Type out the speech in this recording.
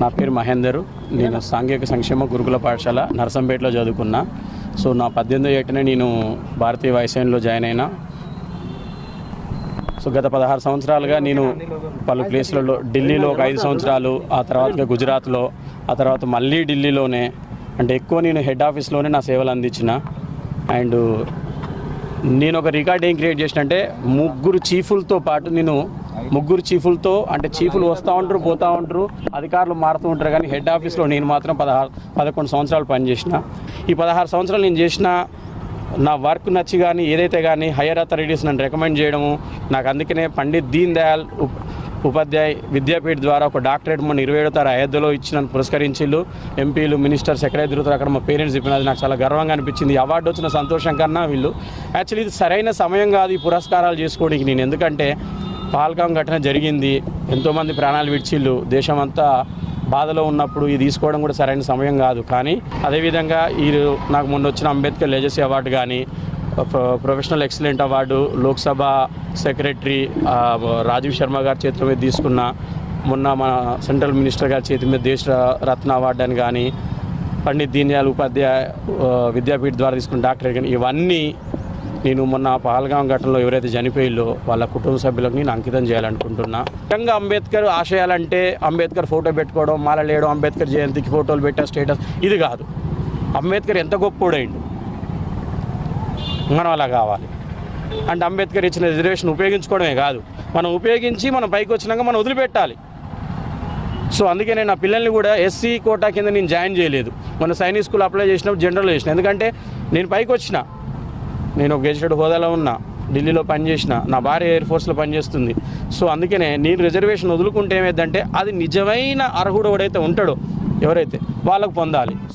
నా పేరు మహేందర్. నేను సాంఘిక సంక్షేమ గురుకుల పాఠశాల నర్సంపేటలో చదువుకున్నా. సో నా పద్దెనిమిది ఏటనే నేను భారతీయ వాయుసేనలో జాయిన్ అయినా. సో గత పదహారు సంవత్సరాలుగా నేను పలు ప్లేస్లలో ఢిల్లీలో ఒక ఐదు సంవత్సరాలు ఆ తర్వాత గుజరాత్లో ఆ తర్వాత మళ్ళీ ఢిల్లీలోనే అంటే ఎక్కువ నేను హెడ్ ఆఫీస్లోనే నా సేవలు అందించిన. అండ్ నేను ఒక రికార్డ్ ఏం క్రియేట్ చేసిన అంటే ముగ్గురు చీఫులతో పాటు నేను ముగ్గురు చీఫులతో అంటే చీఫులు వస్తూ ఉంటారు పోతూ ఉంటారు అధికారులు మారుతూ ఉంటారు కానీ హెడ్ ఆఫీస్లో నేను మాత్రం పదహారు పదకొండు సంవత్సరాలు పనిచేసిన. ఈ పదహారు సంవత్సరాలు నేను చేసిన నా వర్క్ నచ్చి కానీ ఏదైతే కానీ హయ్యర్ అథారిటీస్ నన్ను రికమెండ్ చేయడము నాకు అందుకనే పండిత్ దీన్ దయాల్ ఉపాధ్యాయ్ విద్యాపీఠ ద్వారా ఒక డాక్టరేట్ మొన్న ఇరవై ఏడో తారీఖు అయోధ్యలో ఇచ్చి నన్ను పురస్కరించిళ్ళు ఎంపీలు మినిస్టర్ సెక్రటరీ తిరుగుతారు అక్కడ మా పేరెంట్స్ చెప్పినది నాకు చాలా గర్వంగా అనిపించింది. అవార్డు వచ్చిన సంతోషం కన్నా వీళ్ళు. యాక్చువల్లీ ఇది సరైన సమయం కాదు ఈ పురస్కారాలు చేసుకోవడానికి. నేను ఎందుకంటే పాల్గాం ఘటన జరిగింది. ఎంతోమంది ప్రాణాలు విడిచిళ్ళు దేశమంతా బాధలో ఉన్నప్పుడు ఇది తీసుకోవడం కూడా సరైన సమయం కాదు. కానీ అదేవిధంగా ఈ నాకు మొన్న వచ్చిన అంబేద్కర్ లెజసీ అవార్డు కానీ professional excellent award Lok Sabha secretary Rajiv Sharma గారి చేతుల మీద తీసుకున్న మొన్న మన సెంట్రల్ మినిస్టర్ గారి చేతి మీద దేశ రత్న అవార్డు అని కానీ పండిత్ దీన్ ఉపాధ్యాయ విద్యాపీఠ ద్వారా తీసుకున్న డాక్టరేట్ కానీ ఇవన్నీ నేను మొన్న పహల్గాం ఘటనలో ఎవరైతే చనిపోయిల్లో వాళ్ళ కుటుంబ సభ్యులకు నేను అంకితం చేయాలనుకుంటున్నా. నిజంగా అంబేద్కర్ ఆశయాలంటే అంబేద్కర్ ఫోటో పెట్టుకోవడం మాల లేయడం అంబేద్కర్ జయంతికి ఫోటోలు పెట్టా స్టేటస్ ఇది కాదు. అంబేద్కర్ ఎంత గొప్పోడైండు? మనం అలా కావాలి. అంటే అంబేద్కర్ ఇచ్చిన రిజర్వేషన్ ఉపయోగించుకోవడమే కాదు. మనం ఉపయోగించి మనం పైకి వచ్చినాక మనం వదిలిపెట్టాలి. సో అందుకే నేను నా పిల్లల్ని కూడా ఎస్సీ కోటా కింద నేను జాయిన్ చేయలేదు. మన సైనిక్ స్కూల్ అప్లై చేసినప్పుడు జనరల్ చేసిన. ఎందుకంటే నేను పైకి వచ్చిన. నేను ఒక గెజిటెడ్ హోదాలో ఉన్నా. ఢిల్లీలో పనిచేసిన. నా భార్య ఎయిర్ ఫోర్స్లో పనిచేస్తుంది. సో అందుకనే నేను రిజర్వేషన్ వదులుకుంటే ఏమైందంటే అది నిజమైన అర్హుడు ఎవడైతే ఉంటాడో ఎవరైతే వాళ్ళకు పొందాలి.